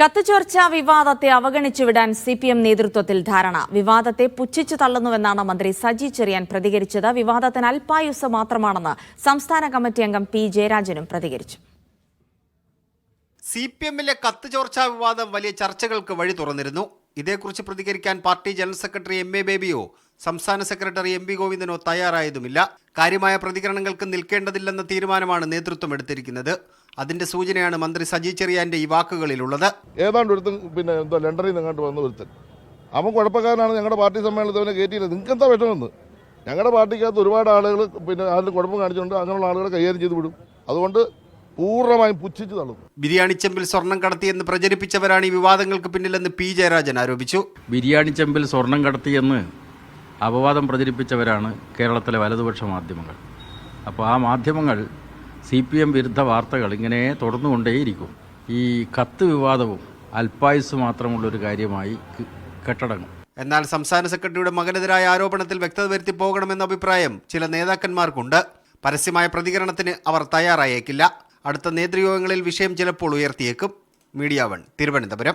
കത്തുചോർച്ച വിവാദത്തെ അവഗണിച്ചുവിടാൻ C P M നേതൃത്വത്തിൽ ധാരണ. വിവാദത്തെ പുച്ഛിച്ചു തള്ളുന്നുവെന്നാണ് മന്ത്രി സജി ചെറിയാൻ പ്രതികരിച്ചത്. വിവാദത്തിന് അല്പായുസ് മാത്രമാണെന്ന് സംസ്ഥാന കമ്മിറ്റി അംഗം പി ജയരാജനും പ്രതികരിച്ചു. സി പി എമ്മിലെ കത്ത് ചോർച്ചാ വിവാദം വലിയ ചർച്ചകൾക്ക് വഴി തുറന്നിരുന്നു. ഇതേക്കുറിച്ച് പ്രതികരിക്കാൻ party general secretary M A ബേബിയോ സംസ്ഥാന സെക്രട്ടറി എം പി ഗോവിന്ദനോ തയ്യാറായതുമില്ല. കാര്യമായ പ്രതികരണങ്ങൾക്ക് നിൽക്കേണ്ടതില്ലെന്ന തീരുമാനമാണ് നേതൃത്വം എടുത്തിരിക്കുന്നത്. അതിന്റെ സൂചനയാണ് മന്ത്രി സജി ചെറിയാന്റെ ഈ വാക്കുകളിലുള്ളത്. ഏതാണ്ട് ഒരുത്തൻ പിന്നെ എന്തോ ലണ്ടനിൽ നിന്നങ്ങോട്ട് വന്ന് വന്ന ഒരുത്തൻ. അവൻ കുഴപ്പക്കാരനാണ് ഞങ്ങളുടെ പാർട്ടി സമ്മേളനത്തിൽ അവനെ കയറ്റിയില്ല നിങ്ങൾക്ക് എന്താ വിഷമെന്ന്? ഞങ്ങളുടെ പാർട്ടിക്കകത്ത് ഒരുപാട് ആളുകൾ പിന്നെ അതിൽ കുഴപ്പം കാണിച്ചുകൊണ്ട് അങ്ങനെയുള്ള ആളുകളെ കൈകാര്യം ചെയ്ത് വിടും. അതുകൊണ്ട് പൂർണമായും പുച്ഛിച്ചു തള്ളും ബിരിയാണി ചെമ്പിൽ സ്വർണം കടത്തിയെന്ന് പ്രചരിപ്പിച്ചവരാണ് ഈ വിവാദങ്ങൾക്ക് പിന്നിലെന്ന് പി ജയരാജൻ ആരോപിച്ചു. ബിരിയാണി ചെമ്പിൽ സ്വർണം കടത്തിയെന്ന് അപവാദം പ്രചരിപ്പിച്ചവരാണ് കേരളത്തിലെ വലതുപക്ഷ മാധ്യമങ്ങൾ. അപ്പോൾ ആ മാധ്യമങ്ങൾ സി പി എം വിരുദ്ധ വാർത്തകൾ ഇങ്ങനെ തുടർന്നുകൊണ്ടേയിരിക്കും. ഈ കത്ത് വിവാദവും അൽപായുസ് മാത്രമുള്ളൊരു കാര്യമായി കെട്ടടങ്ങും. എന്നാൽ സംസ്ഥാന സെക്രട്ടറിയുടെ മകനെതിരായ ആരോപണത്തിൽ വ്യക്തത വരുത്തി പോകണമെന്ന അഭിപ്രായം ചില നേതാക്കന്മാർക്കുണ്ട്. പരസ്യമായ പ്രതികരണത്തിന് അവർ തയ്യാറായേക്കില്ല. അടുത്ത നേതൃയോഗങ്ങളിൽ വിഷയം ചിലപ്പോൾ ഉയർത്തിയേക്കും. Media one Thiruvananthapuram.